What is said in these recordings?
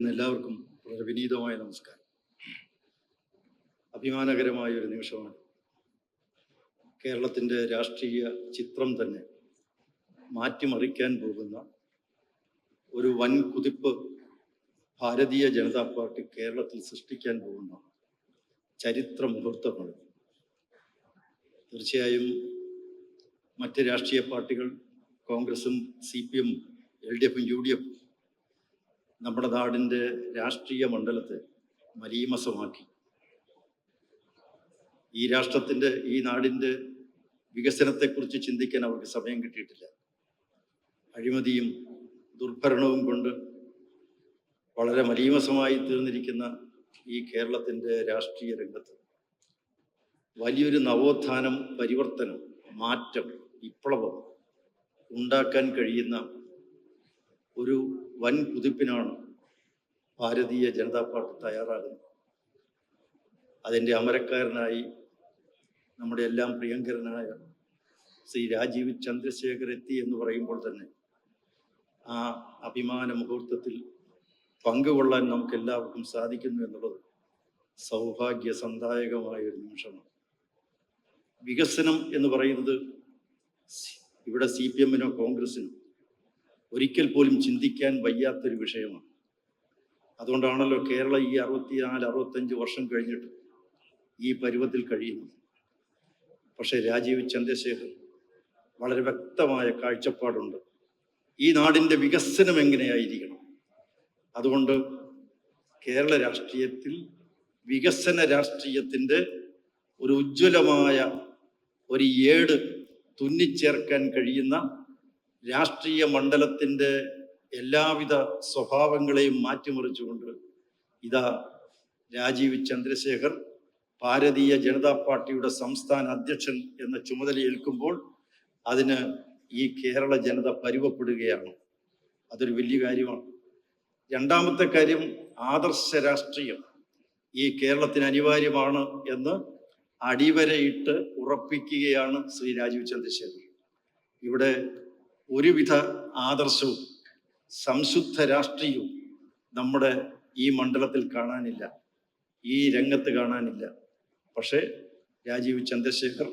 എല്ലാവർക്കും വളരെ വിനീതമായ നമസ്കാരം. അഭിമാനകരമായ ഒരു നിമിഷമാണ്. കേരളത്തിന്റെ രാഷ്ട്രീയ ചിത്രം തന്നെ മാറ്റിമറിക്കാൻ പോകുന്ന ഒരു വൻ കുതിപ്പ് ഭാരതീയ ജനതാ പാർട്ടി കേരളത്തിൽ സൃഷ്ടിക്കാൻ പോകുന്ന ചരിത്ര മുഹൂർത്തമാണ്. തീർച്ചയായും മറ്റ് രാഷ്ട്രീയ പാർട്ടികൾ കോൺഗ്രസും C P M L D എഫും യു ഡി എഫും നമ്മുടെ നാടിന്റെ രാഷ്ട്രീയ മണ്ഡലത്തെ മലീമസമാക്കി. ഈ രാഷ്ട്രത്തിന്റെ ഈ നാടിന്റെ വികസനത്തെക്കുറിച്ച് ചിന്തിക്കാൻ അവർക്ക് സമയം കിട്ടിയിട്ടില്ല. അഴിമതിയും ദുർഭരണവും കൊണ്ട് വളരെ മലീമസമായി തീർന്നിരിക്കുന്ന ഈ കേരളത്തിന്റെ രാഷ്ട്രീയ രംഗത്ത് വലിയൊരു നവോത്ഥാനം പരിവർത്തനം മാറ്റം വിപ്ലവം ഉണ്ടാക്കാൻ കഴിയുന്ന ഒരു വൻ കുതിപ്പിനാണ് ഭാരതീയ ജനതാ പാർട്ടി തയ്യാറാകുന്നത്. അതിന്റെ അമരക്കാരനായി നമ്മുടെ എല്ലാം പ്രിയങ്കരനായ ശ്രീ രാജീവ് ചന്ദ്രശേഖർ എത്തി എന്ന് പറയുമ്പോൾ തന്നെ ആ അഭിമാന മുഹൂർത്തത്തിൽ പങ്കുകൊള്ളാൻ നമുക്ക് എല്ലാവർക്കും സാധിക്കുന്നു എന്നുള്ളത് സൗഭാഗ്യ സന്ദായകമായ ഒരു നിമിഷമാണ്. വികസനം എന്ന് പറയുന്നത് ഇവിടെ സി പി എമ്മിനോ കോൺഗ്രസിനോ ഒരിക്കൽ പോലും ചിന്തിക്കാൻ വയ്യാത്തൊരു വിഷയമാണ്. അതുകൊണ്ടാണല്ലോ കേരളം ഈ അറുപത്തിനാല് അറുപത്തഞ്ച് വർഷം കഴിഞ്ഞിട്ട് ഈ പരുവത്തിൽ കഴിയുന്നത്. പക്ഷേ രാജീവ് ചന്ദ്രശേഖർ വളരെ വ്യക്തമായ കാഴ്ചപ്പാടുണ്ട്. ഈ നാടിന്റെ വികസനം എങ്ങനെയായിരിക്കണം? അതുകൊണ്ട് കേരള രാഷ്ട്രീയത്തിൽ വികസന രാഷ്ട്രീയത്തിന്റെ ഒരു ഉജ്ജ്വലമായ ഒരു ഏട് തുന്നിച്ചേർക്കാൻ കഴിയുന്ന രാഷ്ട്രീയ മണ്ഡലത്തിന്റെ എല്ലാവിധ സ്വഭാവങ്ങളെയും മാറ്റിമറിച്ചുകൊണ്ട് ഇതാ രാജീവ് ചന്ദ്രശേഖർ ഭാരതീയ ജനതാ പാർട്ടിയുടെ സംസ്ഥാന അധ്യക്ഷൻ എന്ന ചുമതല ഏൽക്കുമ്പോൾ അതിന് ഈ കേരള ജനത പരുവപ്പെടുകയാണ്. അതൊരു വലിയ കാര്യമാണ്. രണ്ടാമത്തെ കാര്യം ആദർശ രാഷ്ട്രീയം. ഈ കേരളത്തിന് അനിവാര്യമാണ് എന്ന് അടിവരയിട്ട് ഉറപ്പിക്കുകയാണ് ശ്രീ രാജീവ് ചന്ദ്രശേഖർ. ഇവിടെ ഒരുവിധ ആദർശവും സംശുദ്ധ രാഷ്ട്രീയവും നമ്മുടെ ഈ മണ്ഡലത്തിൽ കാണാനില്ല ഈ രംഗത്ത് കാണാനില്ല. പക്ഷേ രാജീവ് ചന്ദ്രശേഖർ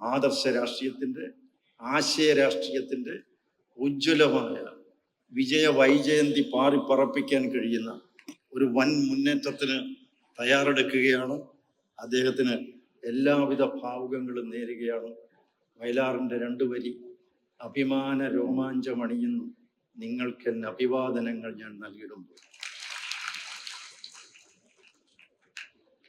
ആദർശ രാഷ്ട്രീയത്തിന്റെ ആശയ രാഷ്ട്രീയത്തിന്റെ ഉജ്ജ്വലമായ വിജയ വൈജയന്തി പാറിപ്പറപ്പിക്കാൻ കഴിയുന്ന ഒരു വൻ മുന്നേറ്റത്തിന് തയ്യാറെടുക്കുകയാണ്. അദ്ദേഹത്തിന് എല്ലാവിധ ഭാവുകങ്ങളും നേരുകയാണ്. വയലാറിന്റെ രണ്ടു വരി അഭിമാന രോമാഞ്ചമണിയുന്നു. നിങ്ങൾക്കെന്നെ അഭിവാദനങ്ങൾ ഞാൻ നൽകിയിടുമ്പോൾ